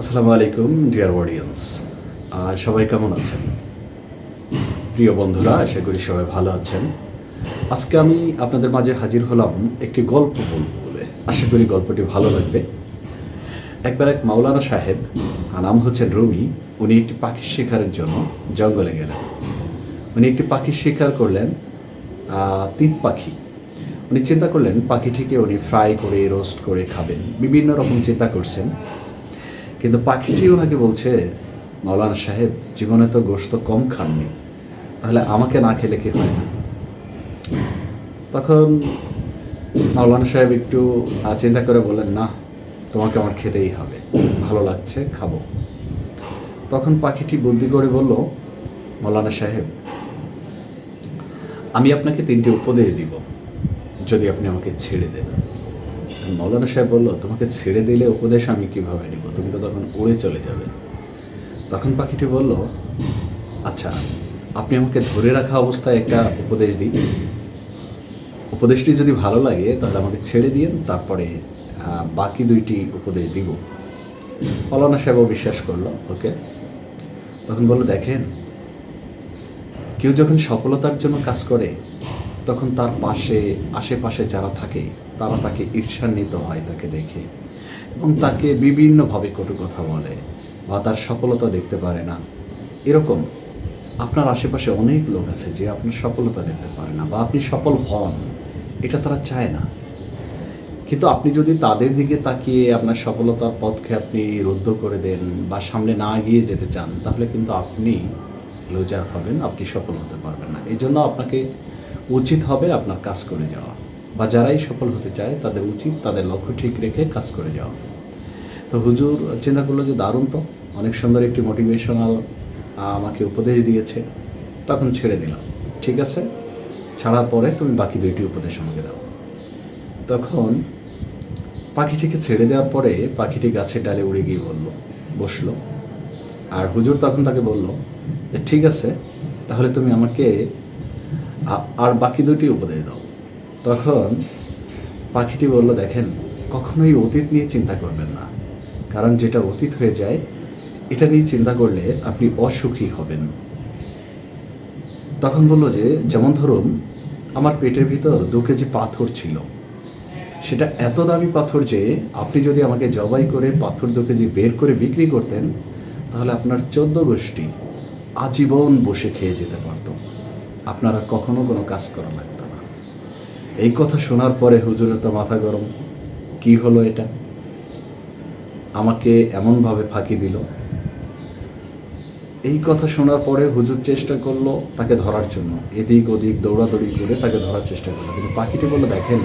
আসসালামু আলাইকুম, dear audience. সবাই কেমন আছেন? প্রিয় বন্ধুরা, আশা করি সবাই ভালো আছেন। আজকে আমি আপনাদের মাঝে হাজির হলাম একটি গল্প বলব বলে। আশা করি গল্পটি ভালো লাগবে। একবার এক মাওলানা সাহেব নাম হচ্ছেন রুমি, উনি একটি পাখি শিকারের জন্য জঙ্গলে গেলেন। উনি একটি পাখি শিকার করলেন তিত পাখি। উনি চিন্তা করলেন, পাখিটিকে উনি ফ্রাই করে, রোস্ট করে খাবেন। বিভিন্ন রকম চিন্তা করছেন। কিন্তু পাখিটি ওনাকে বলছে মৌলানা সাহেব, জীবনে তো গোশত কম খাননি। তাহলে আমাকে না খেলে কি হয় না? তখন মাওলানা সাহেব একটু চিন্তা করে বললেন, না, তোমাকে আমার খেতেই হবে। ভালো লাগছে, খাব। তখন পাখিটি বুদ্ধি করে বলল মৌলানা সাহেব, আমি আপনাকে তিনটি উপদেশ দিব, যদি আপনি আমাকে ছেড়ে দেন মৌলানা সাহেব বলল, তোমাকে ছেড়ে দিলে উপদেশ আমি কীভাবে নিব? তুমি তো তখন উড়ে চলে যাবে। তখন পাখিটি বলল আচ্ছা আপনি আমাকে ধরে রাখা অবস্থায় একটা উপদেশ দিন। উপদেশটি যদি ভালো লাগে, তাহলে আমাকে ছেড়ে দিন, তারপরে বাকি দুইটি উপদেশ দিব। মৌলানা সাহেবও বিশ্বাস করল, ওকে। তখন বলল, দেখেন, কেউ যখন সফলতার জন্য কাজ করে, তখন তার পাশে, আশেপাশে যারা থাকে তারা তাকে ঈর্ষান্বিত হয় তাকে দেখে এবং তাকে বিভিন্নভাবে কটু কথা বলে বা তার সফলতা দেখতে পারে না। এরকম আপনার আশেপাশে অনেক লোক আছে যে আপনার সফলতা দেখতে পারে না বা আপনি সফল হন, এটা তারা চায় না। কিন্তু আপনি যদি তাদের দিকে তাকিয়ে আপনার সফলতার পথকে আপনি রুদ্ধ করে দেন বা সামনে না গিয়ে যেতে চান, তাহলে কিন্তু আপনি লুজার হবেন, আপনি সফল হতে পারবেন না। এই জন্য আপনাকে উচিত হবে আপনার কাজ করে যাওয়া। বা যারাই সফল হতে চায়, তাদের উচিত তাদের লক্ষ্য ঠিক রেখে কাজ করে যাওয়া। তো হুজুর চিন্তা করল যে দারুণ তো, অনেক সুন্দর একটি মোটিভেশনাল আমাকে উপদেশ দিয়েছে। তখন ছেড়ে দিলাম। ঠিক আছে, ছাড়ার পরে তুমি বাকি দুইটি উপদেশ আমাকে দাও। তখন পাখিটিকে ছেড়ে দেওয়ার পরে পাখিটি গাছের ডালে উড়ে গিয়ে বলল, বসল। আর হুজুর তখন তাকে বলল যে, ঠিক আছে, তাহলে তুমি আমাকে আর বাকি দুটি উপদেশ দাও। তখন পাখিটি বলল, দেখেন, কখনোই অতীত নিয়ে চিন্তা করবেন না। কারণ যেটা অতীত হয়ে যায়, এটা নিয়ে চিন্তা করলে আপনি অসুখী হবেন। তখন বলল যে, যেমন ধরুন, আমার পেটের ভিতর দু কেজি পাথর ছিল। সেটা এত দামি পাথর যে, আপনি যদি আমাকে জবাই করে পাথর দু কেজি বের করে বিক্রি করতেন, তাহলে আপনার চোদ্দ গোষ্ঠী আজীবন বসে খেয়ে যেতে পারত। আপনারা কখনো কোনো কাজ করা লাগতো না। এই কথা শোনার পরে হুজুরের তো মাথা গরম। কি হলো এটা? আমাকে এমনভাবে ফাঁকি দিল। এই কথা শোনার পরে হুজুর চেষ্টা করল তাকে ধরার জন্য। এদিক ওদিক দৌড়াদৌড়ি করে তাকে ধরার চেষ্টা করল। কিন্তু পাখিটি বলে দেখেন,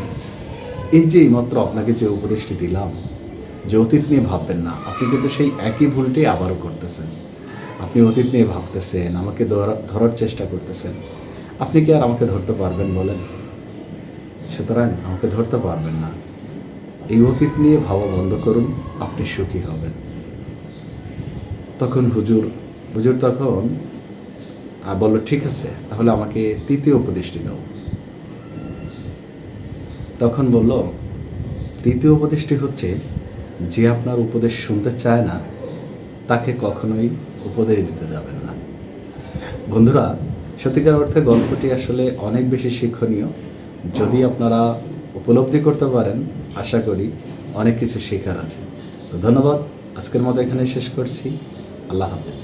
এই যে এইমাত্র আপনাকে যে উপদেশটি দিলাম, যে অতীত নিয়ে ভাববেন না। আপনি কিন্তু সেই একই ভুলটি আবারও করতেছেন। আপনি অতীত নিয়ে ভাবতেছেন, আমাকে ধরা- ধরার চেষ্টা করতেছেন। আপনি কি আর আমাকে ধরতে পারবেন বলেন? সুতরাং আমাকে ধরতে পারবেন না। এই অতীত নিয়ে ভাবা বন্ধ করুন, আপনি সুখী হবেন। তখন হুজুর হুজুর তখন বলল, ঠিক আছে, তাহলে আমাকে তৃতীয় উপদেশটি দাও। তখন বলল, তৃতীয় উপদেশটি হচ্ছে, যে আপনার উপদেশ শুনতে চায় না, তাকে কখনোই উপদেশ দিতে যাবেন না। বন্ধুরা, সত্যিকার অর্থে গল্পটি আসলে অনেক বেশি শিক্ষণীয়। যদি আপনারা উপলব্ধি করতে পারেন, আশা করি অনেক কিছু শেখার আছে। তো ধন্যবাদ, আজকের মতো এখানে শেষ করছি। আল্লাহ হাফেজ।